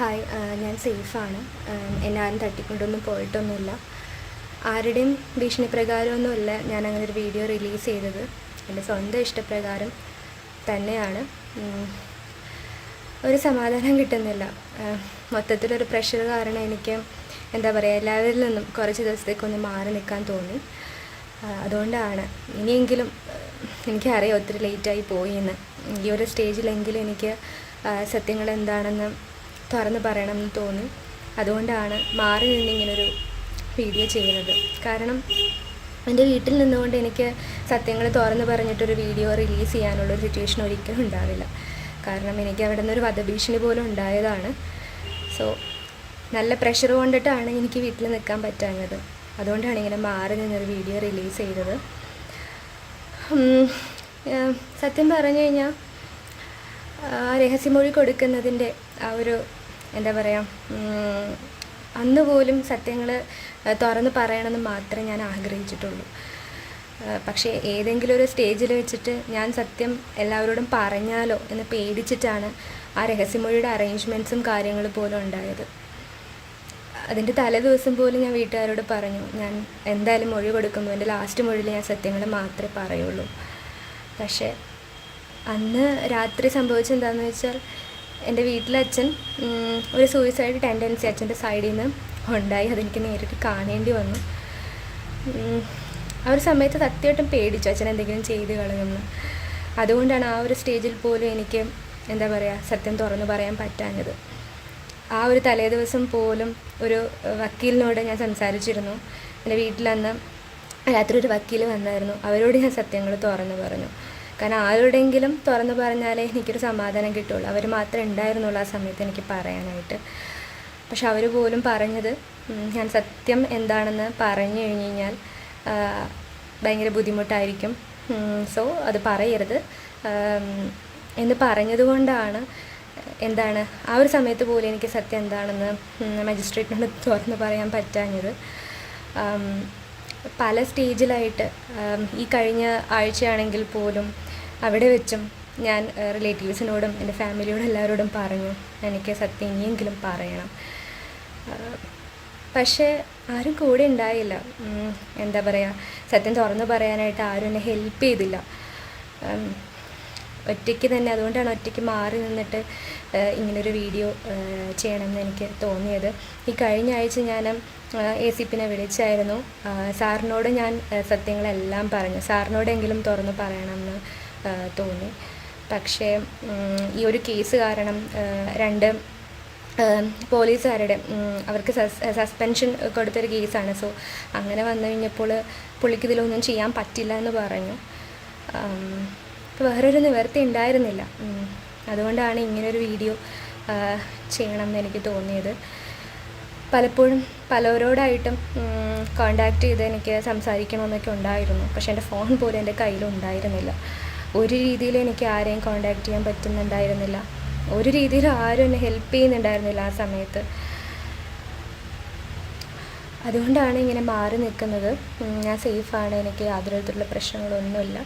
Hi ഞാൻ സേഫാണ്. എന്നെ ആരും തട്ടിക്കൊണ്ടൊന്നും പോയിട്ടൊന്നുമില്ല. ആരുടെയും ഭീഷണിപ്രകാരമൊന്നുമല്ല ഞാൻ അങ്ങനെ ഒരു വീഡിയോ റിലീസ് ചെയ്തത്. എന്റെ സ്വന്തം ഇഷ്ടപ്രകാരം തന്നെയാണ്. ഒരു സമാധാനം കിട്ടുന്നില്ല. മൊത്തത്തിലൊരു പ്രഷർ കാരണം എനിക്ക് എന്താ പറയുക എല്ലാവരിൽ നിന്നും കുറച്ച് ദിവസത്തേക്കൊന്ന് മാറി നിൽക്കാൻ തോന്നി. അതുകൊണ്ടാണ്. ഇനിയെങ്കിലും എനിക്കറിയാം ഒത്തിരി ലേറ്റായി പോയി എന്ന്. ഈ ഒരു സ്റ്റേജിലെങ്കിലും എനിക്ക് സത്യങ്ങൾ എന്താണെന്ന് തുറന്ന് പറയണമെന്ന് തോന്നി. അതുകൊണ്ടാണ് മാറി നിന്ന് ഇങ്ങനൊരു വീഡിയോ ചെയ്യുന്നത്. കാരണം എന്റെ വീട്ടിൽ നിന്നുകൊണ്ട് എനിക്ക് സത്യങ്ങൾ തുറന്ന് പറഞ്ഞിട്ടൊരു വീഡിയോ റിലീസ് ചെയ്യാനുള്ള ഒരു സിറ്റുവേഷൻ ഒരിക്കലും ഉണ്ടാവില്ല. കാരണം എനിക്ക് അവിടെ നിന്നൊരു വധഭീഷണി പോലും ഉണ്ടായതാണ്. സോ നല്ല പ്രഷർ കൊണ്ടിട്ടാണ് എനിക്ക് വീട്ടിൽ നിൽക്കാൻ പറ്റാഞ്ഞത്. അതുകൊണ്ടാണ് ഇങ്ങനെ മാറി നിന്നൊരു വീഡിയോ റിലീസ് ചെയ്തത്. സത്യം പറഞ്ഞു കഴിഞ്ഞാൽ രഹസ്യമൊഴി കൊടുക്കുന്നതിന്റെ ആ ഒരു എന്താ പറയുക അന്ന് പോലും സത്യങ്ങൾ തുറന്ന് പറയണമെന്ന് മാത്രമേ ഞാൻ ആഗ്രഹിച്ചിട്ടുള്ളൂ. പക്ഷേ ഏതെങ്കിലും ഒരു സ്റ്റേജിൽ വെച്ചിട്ട് ഞാൻ സത്യം എല്ലാവരോടും പറഞ്ഞാലോ എന്ന് പേടിച്ചിട്ടാണ് ആ രഹസ്യമൊഴിയുടെ അറേഞ്ച്മെന്റ്സും കാര്യങ്ങൾ പോലും ഉണ്ടായത്. അതിന്റെ തലേ ദിവസം പോലും ഞാൻ വീട്ടുകാരോട് പറഞ്ഞു ഞാൻ എന്തായാലും മൊഴി കൊടുക്കുമ്പോൾ എന്റെ ലാസ്റ്റ് മൊഴിയിൽ ഞാൻ സത്യങ്ങൾ മാത്രമേ പറയുള്ളൂ. പക്ഷേ അന്ന് രാത്രി സംഭവിച്ചെന്താണെന്ന് വെച്ചാൽ എന്റെ വീട്ടിലെ അച്ഛൻ ഒരു സൂയിസൈഡ് ടെൻഡൻസി അച്ഛന്റെ സൈഡിൽ നിന്ന് ഉണ്ടായി. അതെനിക്ക് നേരിട്ട് കാണേണ്ടി വന്നു. ആ ഒരു സമയത്ത് സത്യമായിട്ടും പേടിച്ചു അച്ഛൻ എന്തെങ്കിലും ചെയ്ത് കളയുമെന്ന്. അതുകൊണ്ടാണ് ആ ഒരു സ്റ്റേജിൽ പോലും എനിക്ക് എന്താ പറയുക സത്യം തുറന്നു പറയാൻ പറ്റാഞ്ഞത്. ആ ഒരു തലേ ദിവസം പോലും ഒരു വക്കീലിനോട് ഞാൻ സംസാരിച്ചിരുന്നു. എന്റെ വീട്ടിലന്ന് രാത്രി ഒരു വക്കീൽ വന്നായിരുന്നു. അവരോട് ഞാൻ സത്യങ്ങൾ തുറന്നു പറഞ്ഞു. കാരണം ആരോടെങ്കിലും തുറന്നു പറഞ്ഞാലേ എനിക്കൊരു സമാധാനം കിട്ടുള്ളൂ. അവർ മാത്രമേ ഉണ്ടായിരുന്നുള്ളൂ ആ സമയത്ത് എനിക്ക് പറയാനായിട്ട്. പക്ഷെ അവർ പോലും പറഞ്ഞത് ഞാൻ സത്യം എന്താണെന്ന് പറഞ്ഞു കഴിഞ്ഞ് കഴിഞ്ഞാൽ ഭയങ്കര ബുദ്ധിമുട്ടായിരിക്കും. സോ അത് പറയരുത്. എന്ന് പറഞ്ഞതുകൊണ്ടാണ് എന്താണ് ആ ഒരു സമയത്ത് പോലും എനിക്ക് സത്യം എന്താണെന്ന് മജിസ്ട്രേറ്റിനോട് തുറന്ന് പറയാൻ പറ്റാഞ്ഞത്. പല സ്റ്റേജിലായിട്ട് ഈ കഴിഞ്ഞ ആഴ്ചയാണെങ്കിൽ പോലും അവിടെ വെച്ചും ഞാൻ റിലേറ്റീവ്സിനോടും എന്റെ ഫാമിലിയോടും എല്ലാവരോടും പറഞ്ഞു എനിക്ക് സത്യം ഇനിയെങ്കിലും പറയണം. പക്ഷേ ആരും കൂടെ ഉണ്ടായില്ല. എന്താ പറയുക സത്യം തുറന്നു പറയാനായിട്ട് ആരും എന്നെ ഹെൽപ്പ് ചെയ്തില്ല. ഒറ്റയ്ക്ക് തന്നെ അതുകൊണ്ടാണ് ഒറ്റയ്ക്ക് മാറി നിന്നിട്ട് ഇങ്ങനൊരു വീഡിയോ ചെയ്യണമെന്ന് എനിക്ക് തോന്നിയത്. ഈ കഴിഞ്ഞ ആഴ്ച ഞാൻ എ സി പിന്നെ വിളിച്ചായിരുന്നു. സാറിനോട് ഞാൻ സത്യങ്ങളെല്ലാം പറഞ്ഞു. സാറിനോടെങ്കിലും തുറന്നു പറയണമെന്ന് തോന്നി. പക്ഷേ ഈ ഒരു കേസ് കാരണം രണ്ട് പോലീസുകാരുടെ അവർക്ക് സസ് സസ്പെൻഷൻ കൊടുത്തൊരു കേസാണ് സോ അങ്ങനെ വന്നു കഴിഞ്ഞപ്പോൾ പുള്ളിക്ക് ഇതിലൊന്നും ചെയ്യാൻ പറ്റില്ല എന്ന് പറഞ്ഞു. വേറൊരു നിവർത്തി ഉണ്ടായിരുന്നില്ല. അതുകൊണ്ടാണ് ഇങ്ങനൊരു വീഡിയോ ചെയ്യണം എന്ന് എനിക്ക് തോന്നിയത്. പലപ്പോഴും പലരോടായിട്ടും കോണ്ടാക്ട് ചെയ്ത് എനിക്ക് സംസാരിക്കണമെന്നൊക്കെ ഉണ്ടായിരുന്നു. പക്ഷേ എന്റെ ഫോൺ പോലും എന്റെ കയ്യിലുണ്ടായിരുന്നില്ല. ഒരു രീതിയിൽ എനിക്ക് ആരെയും കോണ്ടാക്ട് ചെയ്യാൻ പറ്റുന്നുണ്ടായിരുന്നില്ല. ഒരു രീതിയിലും ആരും എന്നെ ഹെൽപ്പ് ചെയ്യുന്നുണ്ടായിരുന്നില്ല ആ സമയത്ത്. അതുകൊണ്ടാണ് ഇങ്ങനെ മാറി നിൽക്കുന്നത്. ഞാൻ സേഫാണ് എനിക്ക് യാതൊരു തരത്തിലുള്ള പ്രശ്നങ്ങളൊന്നുമില്ല.